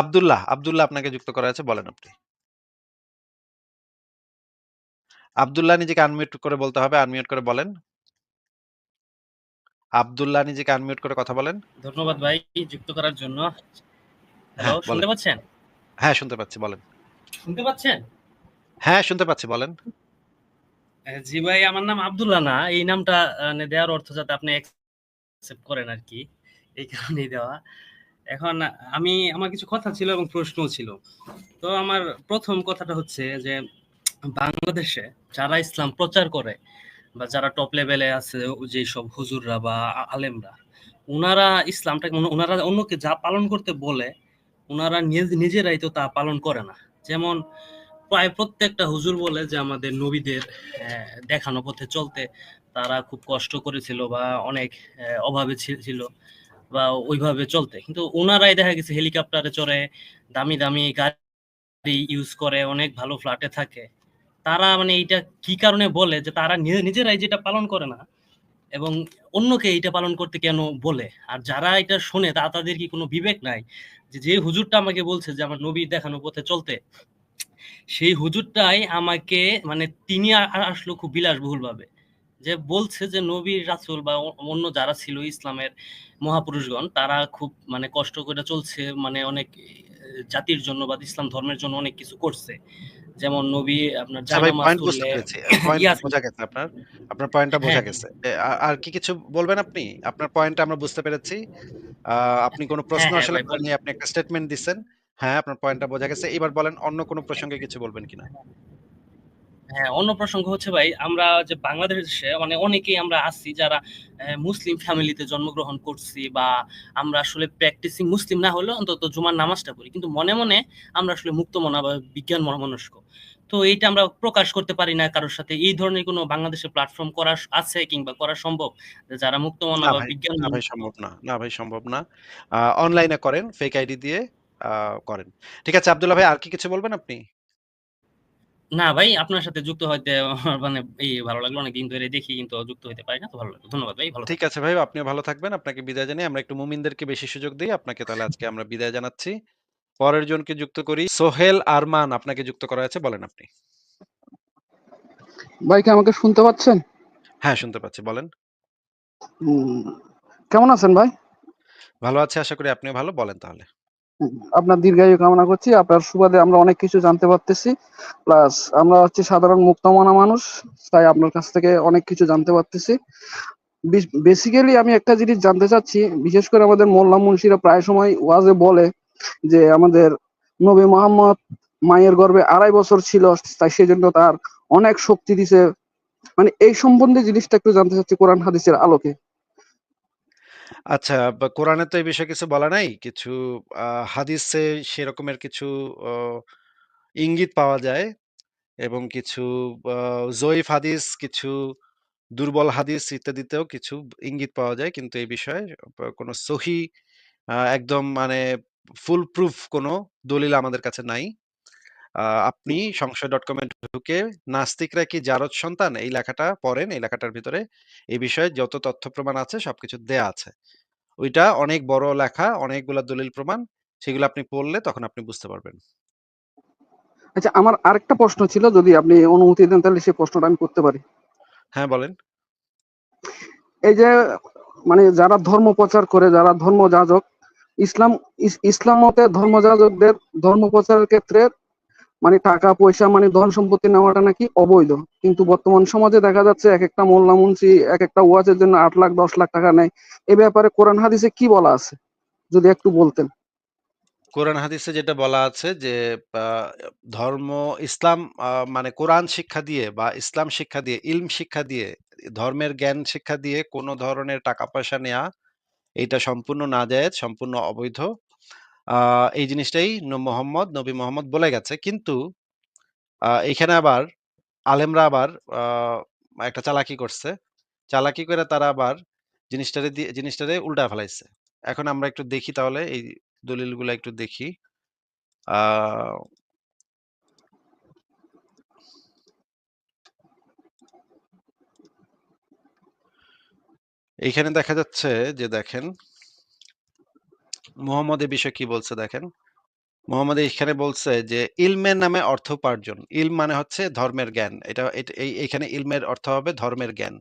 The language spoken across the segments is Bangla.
আব্দুল্লাহ, আব্দুল্লাহ আপনাকে যুক্ত করা আছে বলেন আপনি। আব্দুল্লাহ নিজেকে আনমিউট করে বলতে হবে। আনমিউট করে বলেন। আব্দুল্লাহ নিজেকে আনমিউট করে কথা বলেন। ধন্যবাদ ভাই যুক্ত করার জন্য। হ্যালো হ্যাঁ, শুনতে পাচ্ছেন? হ্যাঁ, শুনতে পাচ্ছি বলেন। শুনতে পাচ্ছেন? হ্যাঁ, শুনতে পাচ্ছি বলেন। জি ভাই আমার নাম আব্দুল্লাহ না। এই নামটা দেওয়ার অর্থ যাতে আপনি অ্যাকসেপ্ট করেন আরকি। এই কারণেই দেওয়া। এখন আমি আমার কিছু কথা ছিল এবং প্রশ্নও ছিল। তো আমার প্রথম কথাটা হচ্ছে যে বাংলাদেশে যারা ইসলাম প্রচার করে বা যারা টপ লেভেলে আছে যে সব হুজুররা বা আলেমরা, ওনারা ইসলামটাকে উন উনারা অন্যকে যা পালন করতে বলে, ওনারা নিজ নিজেরাই তো তা পালন করে না। যেমন প্রায় প্রত্যেকটা হুজুর বলে যে আমাদের নবীদের দেখানো পথে চলতে তারা খুব কষ্ট করেছিল বা অনেক অভাবে ছিল বা ওইভাবে চলতে। কিন্তু ওনারাই দেখা গেছে হেলিকপ্টারে চড়ে, দামি, দামি গাড়ি ইউজ করে, অনেক ভালো ফ্ল্যাটে থাকে। তারা মানে এইটা কি কারণে বলে যে তারা নিজেরাই যেটা পালন করে না এবং অন্যকে এইটা পালন করতে কেন বলে? আর যারা এটা শোনে তা তাদের কি কোনো বিবেক নাই? যে, যে হুজুরটা আমাকে বলছে যে আমার নবীর দেখানো পথে চলতে, সেই হুজুরটাই আমাকে মানে তিনি আসলো খুব বিলাসবহুলভাবে। যে বলছে যে নবী রাসূল বা অন্য যারা ছিল ইসলামের মহাপুরুষগণ তারা খুব মানে কষ্ট করে চলছে মানে অনেক জাতির জন্য বা ইসলাম ধর্মের জন্য অনেক কিছু করছে। যেমন নবী আপনার আচ্ছা বোঝা গেছে আপনার। আপনার পয়েন্টটা বোঝা হ্যাঁ, হ্যাঁ। গেছে। আর কি কিছু বলবেন আপনি? আপনার পয়েন্টটা আমরা বুঝতে পেরেছি। আপনি কোন প্রশ্ন হ্যাঁ, হ্যাঁ আসলে আপনি একটা স্টেটমেন্ট দিছেন। হ্যাঁ, আপনার পয়েন্টটা বোঝা গেছে। এবার বলেন অন্য কোন প্রসঙ্গে কিছু বলবেন কিনা? হ্যাঁ, অন্য প্রসঙ্গ হচ্ছে ভাই আমরা যে বাংলাদেশে মানে অনেকেই আমরা আছি যারা মুসলিম ফ্যামিলিতে জন্মগ্রহণ করছি বা আমরা আসলে প্র্যাকটিসিং মুসলিম না হলেও অন্তত জুমার নামাজটা পড়ি। কিন্তু মনে, মনে আমরা আসলে মুক্তমনা বা বিজ্ঞান মনস্ক। তো এইটা আমরা প্রকাশ করতে পারি না কারোর সাথে। এই ধরনের কোন বাংলাদেশে প্ল্যাটফর্ম করা আছে কিংবা করা সম্ভব? যারা মুক্ত না বা বিজ্ঞান না ভাই সম্ভব না। না ভাই সম্ভব না। অনলাইনে করেন, ফেক আইডি দিয়ে করেন। ঠিক আছে আব্দুল্লাহ ভাই আর কি কিছু বলবেন আপনি? না ভাই আপনার সাথে যুক্ত হইতে মানে এই ভালো লাগল। অনেকদিন ধরে দেখি কিন্তু যুক্ত হইতে পারি না। তো ভালো লাগল। ধন্যবাদ ভাই। ভালো ঠিক আছে ভাই, আপনিও ভালো থাকবেন। আপনাকে বিদায় জানিয়ে আমরা একটু মুমিনদেরকে বেশি সুযোগ দেই। আপনাকে তাহলে আজকে আমরা বিদায় জানাচ্ছি। পরের জনকে যুক্ত করি। সোহেল আরমান আপনাকে যুক্ত করা আছে বলেন আপনি। ভাই কি আমাকে শুনতে পাচ্ছেন? হ্যাঁ, শুনতে পাচ্ছি। বলেন। হুম, কেমন আছেন ভাই? ভালো আছি আশা করি আপনি ভালো। বলেন তাহলে। আপনার দীর্ঘায়ু কামনা করছি। আপনার সুবাদে আমরা অনেক কিছু জানতে পারতেছি। প্লাস আমরা হচ্ছে সাধারণ মুক্তমনা মানুষ। তাই আপনার কাছ থেকে অনেক কিছু জানতে পারতেছি। বিস বেসিক্যালি আমি একটা জিনিস জানতে চাচ্ছি, বিশেষ করে আমাদের মোল্লা মুন্সিরা প্রায় সময় ওয়াজে বলে যে আমাদের নবী মোহাম্মদ মায়ের গর্ভে ২.৫ বছর ছিল। তাই সেজন্য তার অনেক শক্তি দিছে। মানে এই সম্বন্ধে জিনিসটা একটু জানতে চাচ্ছি কোরআন হাদিসের আলোকে। আচ্ছা, কোরআনে তো এই বিষয়ে কিছু বলা নাই। কিছু হাদিসে সেরকমের কিছু ইঙ্গিত পাওয়া যায় এবং কিছু জয়ীফ হাদিস, কিছু দুর্বল হাদিস ইত্যাদিতেও কিছু ইঙ্গিত পাওয়া যায়। কিন্তু এই বিষয়ে কোন সহি একদম মানে ফুল প্রুফ কোন দলিল আমাদের কাছে নাই। আপনি সংশয়.com এ ঢুকে নাস্তিকরা কি জারজ সন্তান? এই লেখাটা পড়েন। এই লেখাটার ভিতরে এই বিষয়ে যত তথ্য প্রমাণ আছে সবকিছু দেয়া আছে। ওইটা অনেক বড় লেখা, অনেকগুলা দলিল প্রমাণ। সেগুলো আপনি পড়লে তখন আপনি বুঝতে পারবেন। আচ্ছা আমার আরেকটা প্রশ্ন ছিল যদি আপনি অনুমতি দেন তাহলে সেই প্রশ্নটা আমি করতে পারি। হ্যাঁ, বলেন। এই যে মানে যারা ধর্ম প্রচার করে, যারা ধর্ম যাজক ইসলাম ইস ইসলাম মতে ধর্মযাজকদের ধর্ম প্রচারের ক্ষেত্রে মানে টাকা-পয়সা মানে ধন সম্পত্তি নেওয়াটা নাকি অবৈধ। কিন্তু বর্তমান সমাজে দেখা যাচ্ছে একেকটা মোল্লা মুন্সি একেকটা ওয়াজের জন্য ৮ লাখ ১০ লাখ টাকা নেয়। এ ব্যাপারে কোরআন হাদিসে কি বলা আছে? যদি একটু বলতেন। কোরআন হাদিসে যেটা বলা আছে যে ধর্ম ইসলাম মানে কোরআন শিক্ষা দিয়ে বা ইসলাম শিক্ষা দিয়ে, ইলম শিক্ষা দিয়ে, ধর্মের জ্ঞান শিক্ষা দিয়ে কোনো ধরনের টাকা-পয়সা নেয়া এটা সম্পূর্ণ নাজায়েজ, সম্পূর্ণ অবৈধ। আ এই জিনিসটাই মোহাম্মদ, নবী মোহাম্মদ বলে গেছে। কিন্তু আ এখানে আবার আলেমরা আবার আ একটা চালাকি করছে। চালাকি করে তারা আবার জিনিসটারে দিয়ে জিনিসটারে উল্টায় ফেলাইছে। এখন আমরা একটু দেখি তাহলে এই দলিলগুলা একটু দেখি। আ এইখানে দেখা যাচ্ছে যে দেখেন মোহাম্মদ এ বিষয়ে কি বলছে দেখেন। মোহাম্মদ এখানে বলছে যে ইলমের নামে অর্থ উপার্জন। ইলম মানে হচ্ছে ধর্মের জ্ঞান। এটা এইখানে ইলমের অর্থ হবে ধর্মের জ্ঞান।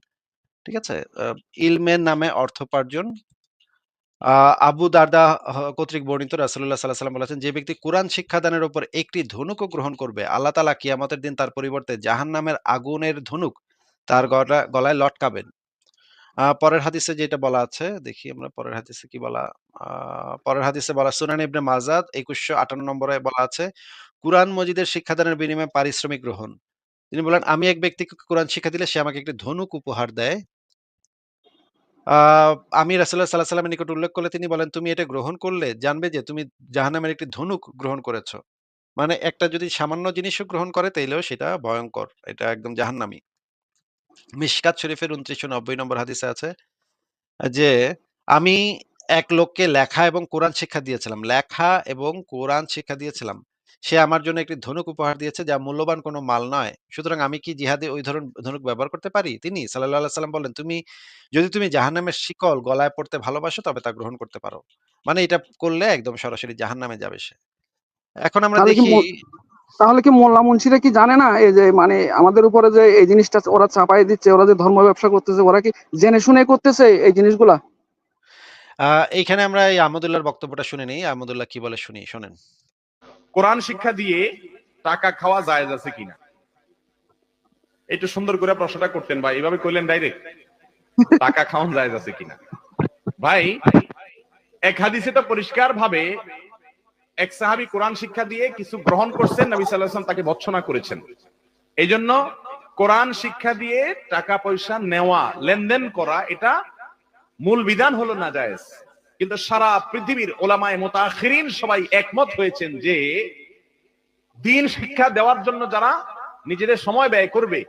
ঠিক আছে? ইলমের নামে অর্থ উপার্জন। আবু দারদা কর্তৃক বর্ণিত রাসূলুল্লাহ সাল্লাল্লাহু আলাইহি ওয়াসাল্লাম বলেছেন, "যে ব্যক্তি কুরআন শিক্ষাদানের উপর একটি ধনুকও গ্রহণ করবে, আল্লাহ তাআলা কিয়ামতের দিন তার পরিবর্তে জাহান্নামের আগুনের ধনুক তার গলা গলায় লটকাবেন।" পরের হাদিসে যেটা বলা আছে, দেখি আমরা পরের হাদিসে কি বলা পরের হাদিসে বলা সুনান ইবনে মাজাহ ২১৫৮ নম্বরে বলা আছে, "কুরআন মজিদের শিক্ষাদানের বিনিময়ে পারিশ্রমিক গ্রহণ।" তিনি বললেন, "আমি এক ব্যক্তিকে কুরআন শিক্ষা দিলে সে আমাকে একটি ধনুক উপহার দেয়।" আমি রাসূলুল্লাহ সাল্লাল্লাহু আলাইহি ওয়াসাল্লামের নিকট উল্লেখ করলে তিনি বলেন, "তুমি এটা গ্রহণ করলে জানবে যে তুমি জাহান্নামের একটি ধনুক গ্রহণ করেছ।" মানে একটা যদি সামান্য জিনিসও গ্রহণ করে তাইলেও সেটা ভয়ঙ্কর এটা একদম জাহান্নামী। মিশকাত শরীফের ২৯৯০ নম্বর হাদিসে আছে যে, "আমি এক লোককে লেখা এবং কোরআন শিক্ষা দিয়েছিলাম। লেখা এবং কোরআন শিক্ষা দিয়েছিলাম। সে আমার জন্য একটি ধনুক উপহার দিয়েছে যা মূল্যবান কোনো মাল নয়। সুতরাং আমি কি জিহাদে ওই ধরন ধনুক ব্যবহার করতে পারি?" তিনি আলাইহি সাল্লাম বলেন "তুমি যদি তুমি জাহান্নামের শিকল গলায় পড়তে ভালোবাসো তবে তা গ্রহণ করতে পারো।" মানে এটা করলে একদম সরাসরি জাহান্নামে যাবে সে। এখন আমরা দেখি তাহলে কি মোল্লা মুন্সিরা কি জানে না এই যে মানে আমাদের উপরে যে এই জিনিসটা ওরা চাপাই দিচ্ছে, ওরা যে ধর্ম ব্যবসা করতেছে, ওরা কি জেনে শুনে করতেছে এই জিনিসগুলা? এইখানে আমরা এই আহমদুল্লাহর বক্তব্যটা শুনে নেই। আহমদুল্লাহ কি বলে শুনি, শোনেন। কোরআন শিক্ষা দিয়ে টাকা খাওয়া জায়েজ আছে কিনা একটু সুন্দর করে প্রশ্নটা করতেন ভাই এভাবে কইলেন ডাইরেক্ট টাকা খাওয়ান জায়েজ আছে কিনা ভাই এক হাদিসে তো পরিষ্কার ভাবে এক সাহাবী কোরআন শিক্ষা দিয়ে কিছু গ্রহণ করছেন, নবী ওয়াসাল্লাম তাকে ভৎসনা করেছেন। এই জন্য কোরআন শিক্ষা দিয়ে টাকা পয়সা নেওয়া, লেনদেন করা, এটা মূল বিধান হলো না জায়েজ কিন্তু সারা পৃথিবীর ওলামায়ে মুতাখিরিন সবাই একমত হয়েছেন যে দিন শিক্ষা দেওয়ার জন্য যারা নিজেদের সময় ব্যয় করবে,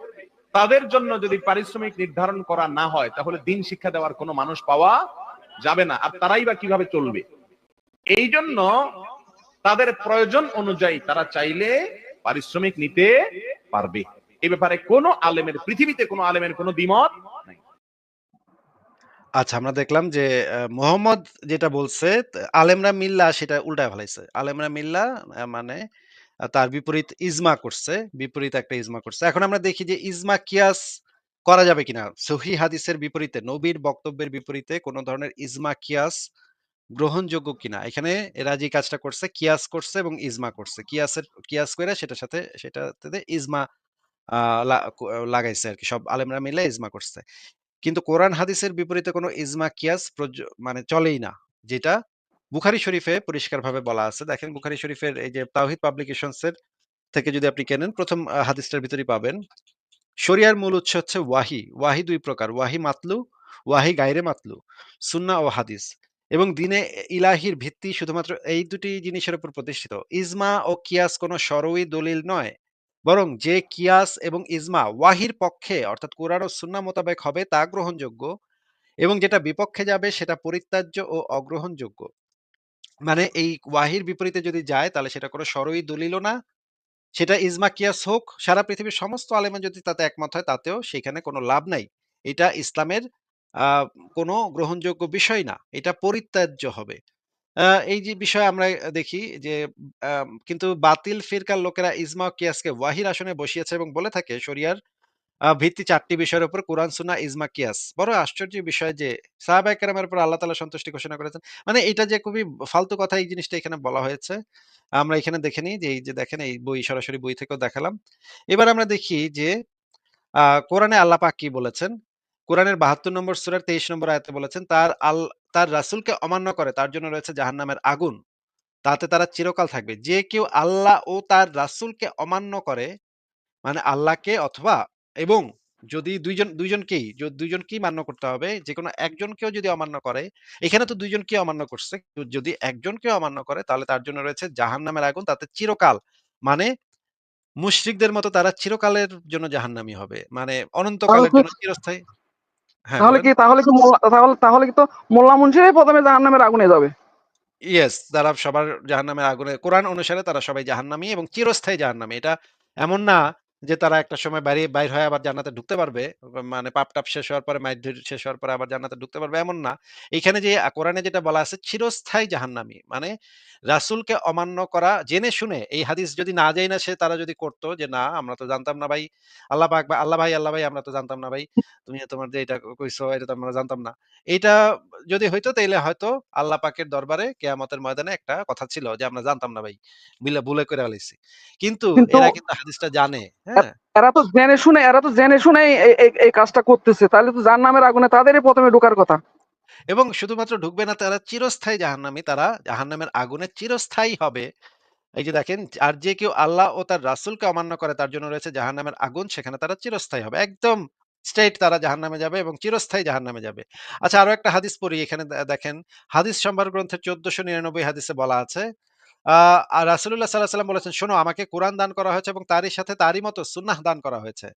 তাদের জন্য যদি পারিশ্রমিক নির্ধারণ করা না হয়, তাহলে দিন শিক্ষা দেওয়ার কোনো মানুষ পাওয়া যাবে না। আর তারাই বা কীভাবে চলবে? এই জন্য তাদের প্রয়োজন অনুযায়ী তারা চাইলে পারিশ্রমিক নিতে পারবে এই ব্যাপারে কোনো আলেমের, পৃথিবীতে কোনো আলেমের কোনো দ্বিমত আচ্ছা আমরা দেখলাম যে মোহাম্মদ যেটা বলছে, আলেমরা মিল্লা সেটা উল্টায় ফেলাইছে। আলেমরা মিল্লা মানে তার বিপরীত ইজমা করছে। বিপরীত একটা ইজমা করছে। এখন আমরা দেখি যে, ইজমা কিয়াস করা যাবে কিনা? সহিহ হাদিসের বিপরীতে, নবীর বক্তব্যের বিপরীতে কোন ধরনের ইজমা কিয়াস গ্রহণযোগ্য কিনা? এখানে এরা যে কাজটা করছে কিয়াস করছে এবং ইজমা করছে। কিয়াসের কিয়াস কইরা সেটার সাথে সেটাতে ইজমা আ লা ক লাগাইছে। সব আলেমরা মিলে ইজমা করছে। কিন্তু কোরআন হাদিসের বিপরীতে কোনো ইজমা কিয়াস মানে চলেই না। যেটা বুখারী শরীফে পরিষ্কারভাবে বলা আছে। দেখেন বুখারি শরীফের এই যে তাওহীদ পাবলিকেশনস এর থেকে যদি আপনি কেনেন প্রথম হাদিসটার ভিতরেই পাবেন। শরিয়ার মূল উৎস হচ্ছে ওয়াহি ওয়াহি দুই প্রকার। ওয়াহি মাতলু, ওয়াহি গায়রে মাতলু। সুন্না ও হাদিস। এবং দ্বীনে ইলাহির ভিত্তি শুধুমাত্র এই ২ টি জিনিসের উপর প্রতিষ্ঠিত। ইজমা ও কিয়াস কোনো সরই দলিল নয়। বরং যে কিয়াস এবং ইজমা ওয়াহীর পক্ষে অর্থাৎ কোরআন ও সুন্নাহ মোতাবেক হবে তা গ্রহণযোগ্য এবং যেটা বিপক্ষে যাবে সেটা পরিত্যাজ্য ও অগ্রহণযোগ্য। মানে এই ওয়াহির বিপরীতে যদি যায় তাহলে সেটা কোনো শরঈ দলিলও না। সেটা ইজমা কিয়াস হোক, সারা পৃথিবীর সমস্ত আলেমরা যদি তাতে একমত হয় তাতেও সেখানে কোনো লাভ নাই। এটা ইসলামের কোনো গ্রহণযোগ্য বিষয় না। এটা পরিত্যাজ্য হবে। এই যে বিষয়ে আমরা দেখি যে কিন্তু বাতিল ফিরকার লোকেরা ইজমা কিয়াসকে ওয়াহীর আসনে বসিয়েছে এবং বলে থাকে শরিয়ার ভিত্তি চারটি বিষয়ের উপর কোরআন, সুনা ইজমা, কিয়াস। বড় আশ্চর্য বিষয় যে সাহাবায়ে কেরামের উপর আল্লাহ তাআলা সন্তুষ্টি ঘোষণা করেছেন। মানে এটা যে খুবই ফালতু কথা এই জিনিসটা এখানে বলা হয়েছে। আমরা এখানে দেখে নিই যে এই যে দেখেন এই বই সরাসরি বই থেকেও দেখালাম। এবার আমরা দেখি যে আ কোরআনে আল্লাহ পাক কি বলেছেন? কোরআনের ৭২ নম্বর সূরার ২৩ নম্বর আয়াতে বলেছেন, "তার আল তার রাসূলকে অমান্য করে তার জন্য রয়েছে জাহান্নামের আগুন। তাতে তারা চিরকাল থাকবে। যে কেউ আল্লাহ ও তার রাসূলকে অমান্য করে" মানে আল্লাহকে অথবা এবং যদি ২ জন ২ জনকেই য ২ জনকেই মান্য করতে হবে। যেকোনো একজনকেও যদি অমান্য করে, এখানে তো ২ জনকেই অমান্য করছে। যদি একজনকেও অমান্য করে তাহলে তার জন্য রয়েছে জাহান্নামের আগুন তাতে চিরকাল। মানে মুশরিকদের মতো তারা চিরকালের জন্য জাহান্নামী হবে। মানে অনন্তকালের জন্য চিরস্থায়ী তাহলে কি তাহলে কি মোল্লা তাহলে তাহলে কি তো মোল্লা মুন্সিরাই প্রথমে জাহান্নামের আগুনে যাবে? ইয়েস, তারা সবার জাহান্নামের আগুনে কোরআন অনুসারে তারা সবাই জাহান্নামী এবং চিরস্থায়ী জাহান্নামী। এটা এমন না যে তারা একটা সময় বাইরে বাইর হয়ে আবার জান্নাতে ঢুকতে পারবে। মানে পাপ-টাপ শেষ হওয়ার পরে মাইর-ধর শেষ হওয়ার পরে আবার জান্নাতে ঢুকতে পারবে এমন না। এইখানে যে কোরআনে যেটা বলা আছে চিরস্থায়ী জাহান্নামী। মানে রাসূলকে অমান্য করা জেনে শুনে এই হাদিস যদি না যাই না সে তারা যদি করত যে না আমরা তো জানতাম না ভাই। আল্লাহ পাক বা আল্লাহ ভাই, আল্লাহ ভাই আমরা তো জানতাম না ভাই। তুমি তোমার যে এটা কইছো এটা তো আমরা জানতাম না। এটা যদি হইতো তাইলে হয়তো আল্লাহ পাকের দরবারে কেয়ামতের ময়দানে একটা কথা ছিল যে আমরা জানতাম না ভাই। বিলে ভুলে কইরা ফেলাইছি। কিন্তু কিন্তু এরা কিন্তু হাদিসটা জানে, হ্যাঁ? এরা তো জেনে শুনে এরা তো জেনে শুনে এই কাজটা করতেছে তাহলে তো জাহান্নামের আগুনে তাদেরই প্রথমে ঢোকার কথা এবং শুধুমাত্র ঢুকবে না তারা চিরস্থায়ী জাহান্নামী। তারা জাহান্নামের আগুনে চিরস্থায়ী হবে। এই যে দেখেন আর যে কেউ আল্লাহ ও তার রাসূলকে অমান্য করে তার জন্য রয়েছে জাহান্নামের আগুন সেখানে তারা চিরস্থায়ী হবে। একদম স্ট্রেইট তারা জাহান্নামে যাবে এবং চিরস্থায়ী জাহান্নামে যাবে। আচ্ছা আরও একটা হাদিস পড়ি এখানে দেখেন হাদিস সম্ভার গ্রন্থের ১৪৯৯ হাদিসে বলা আছে আর রাসূলুল্লাহ সাল্লাল্লাহু আলাইহি ওয়াসাল্লাম বলেছেন, "শোনো আমাকে কোরআন দান করা হয়েছে এবং তারই সাথে তারই মতো সুন্নাহ দান করা হয়েছে।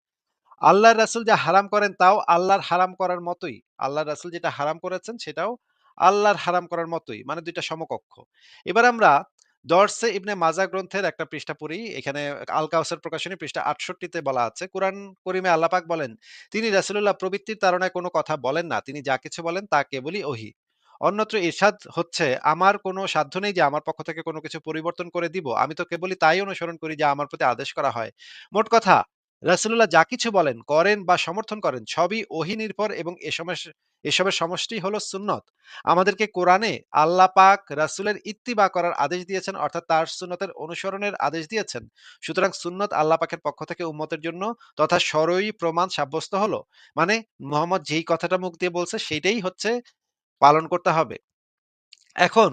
আল্লাহর রাসূল যা হারাম করেন তাও আল্লাহর হারাম করার মতোই। আল্লাহর রাসূল যেটা হারাম করেছেন সেটাও আল্লাহর হারাম করার মতোই। মানে ২ টা সমকক্ষ। এবার আমরা দরসে ইবনে মাজা গ্রন্থের একটা পৃষ্ঠা পড়ি। এখানে আল কাউসার প্রকাশনী পৃষ্ঠা ৬৮ তে বলা আছে, কোরআন করিমে আল্লাহ পাক বলেন, "তিনি রাসূলুল্লাহ প্রবৃত্তির তারণায় কোনো কথা বলেন না। তিনি যা কিছু বলেন তা কেবলই ওহী।" অন্যত্র ইরশাদ হচ্ছে, "আমার কোনো সাধ্য নেই যে আমার পক্ষ থেকে কোনো কিছু পরিবর্তন করে দিব। আমি তো কেবলই তাই অনুসরণ করি যা আমার প্রতি আদেশ করা হয়।" মোট কথা রাসূলুল্লাহ যা কিছু বলেন, করেন বা সমর্থন করেন সবই ওহী নির্ভর এবং এ সমস এসবের সমষ্টি হলো সুন্নত। আমাদেরকে কোরআনে আল্লাহ পাক রাসূলের ইত্তিবা করার আদেশ দিয়েছেন অর্থাৎ তার সুন্নতের অনুসরণের আদেশ দিয়েছেন। সুতরাং সুন্নত আল্লাহ পাকের পক্ষ থেকে উম্মতের জন্য তথা শরঈ প্রমাণ সাব্যস্ত হলো। মানে মোহাম্মদ যেই কথাটা মুখ দিয়ে বলছে সেইটাই হচ্ছে পালন করতে হবে। এখন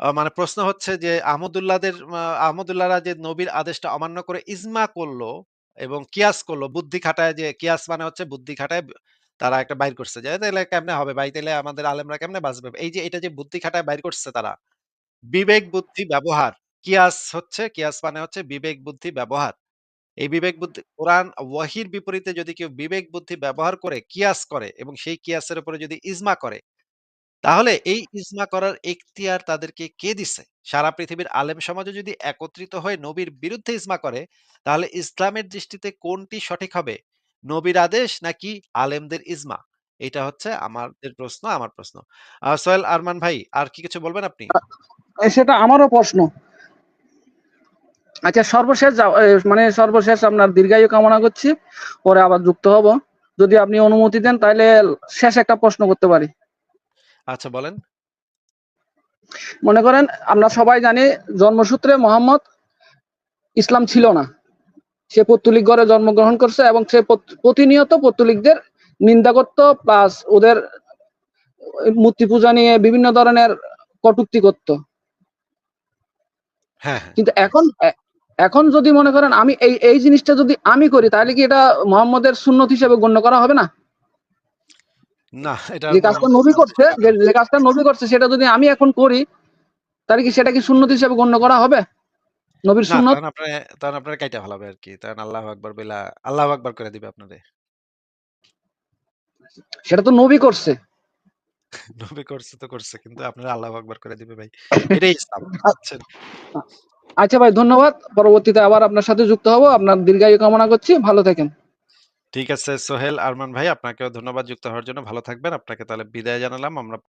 মানে প্রশ্ন হচ্ছে যে আহমদুল্লাহদের আহমদুল্লাহরা যে নবীর আদেশটা অমান্য করে ইজমা করল এবং কিয়াস করল। বুদ্ধি খাটায় যে কিয়াস মানে হচ্ছে বুদ্ধি খাটায় তারা একটা বাইর করছে যে, "তাইলে কেমনে হবে ভাই? তাইলে আমাদের আলেমরা কেমনে বাঁচবে?" এই যে এটা যে বুদ্ধি খাটায় বাইর করছে তারা। বিবেক বুদ্ধি ব্যবহার। কিয়াস হচ্ছে কিয়াস মানে হচ্ছে বিবেক বুদ্ধি ব্যবহার। এই বিবেক বুদ্ধি কোরআন ওয়াহির বিপরীতে যদি কেউ বিবেক বুদ্ধি ব্যবহার করে কিয়াস করে এবং সেই কিয়াসের উপরে যদি ইজমা করে তাহলে এই ইজমা করার এখতিয়ার তাদেরকে কে দিছে? সারা পৃথিবীর আলেম সমাজও যদি একত্রিত হয়ে নবীর বিরুদ্ধে ইজমা করে, তাহলে ইসলামের দৃষ্টিতে কোনটি সঠিক হবে? নবীর আদেশ নাকি আলেমদের ইজমা? এটা হচ্ছে আমাদের প্রশ্ন, আমার প্রশ্ন। সোহেল আরমান ভাই আর কি কিছু বলবেন আপনি? সেটা আমারও প্রশ্ন। আচ্ছা সর্বশেষ মানে সর্বশেষ আপনার দীর্ঘায়ু কামনা করছি। পরে আবার যুক্ত হব। যদি আপনি অনুমতি দেন তাহলে শেষ একটা প্রশ্ন করতে পারি। আচ্ছা বলেন। মনে করেন আমরা সবাই জানি জন্মসূত্রে মোহাম্মদ ইসলাম ছিল না। সে পৌত্তলিক ঘরে জন্মগ্রহণ করছে এবং সে প্রতিনিয়ত পৌত্তলিকদের নিন্দা করত প্লাস ওদের মূর্তি পূজা নিয়ে বিভিন্ন ধরনের কটুক্তি করত। হ্যাঁ, হ্যাঁ। কিন্তু এখন এখন যদি মনে করেন আমি এই এই জিনিসটা যদি আমি করি তাহলে কি এটা মোহাম্মদের সুন্নত হিসেবে গণ্য করা হবে না? না, এটা যে কাজটা নবী করছে যে, কাজটা নবী করছে সেটা যদি আমি এখন করি তাহলে কি সেটা কি সুন্নত হিসেবে গণ্য করা হবে? নবীর সুন্নত? তখন আপনারে কাইটা ফালাবে আরকি। তখন আল্লাহু আকবার বইলা আল্লাহু আকবার করে দিবে আপনারে। সেটা তো নবী করছে। নবী করছে তো করছে। কিন্তু আপনারা আল্লাহু আকবার করে দিবে ভাই। এটাই ইসলাম। আচ্ছা ভাই ধন্যবাদ। পরবর্তীতে আবার আপনার সাথে যুক্ত হব। আপনার দীর্ঘায়ু কামনা করছি। ভালো থাকেন। ঠিক আছে সোহেল, আরমান ভাই, আপনাকেও ধন্যবাদ যুক্ত হওয়ার জন্য। ভালো থাকবেন। আপনাকে তাহলে বিদায় জানালাম। আমরা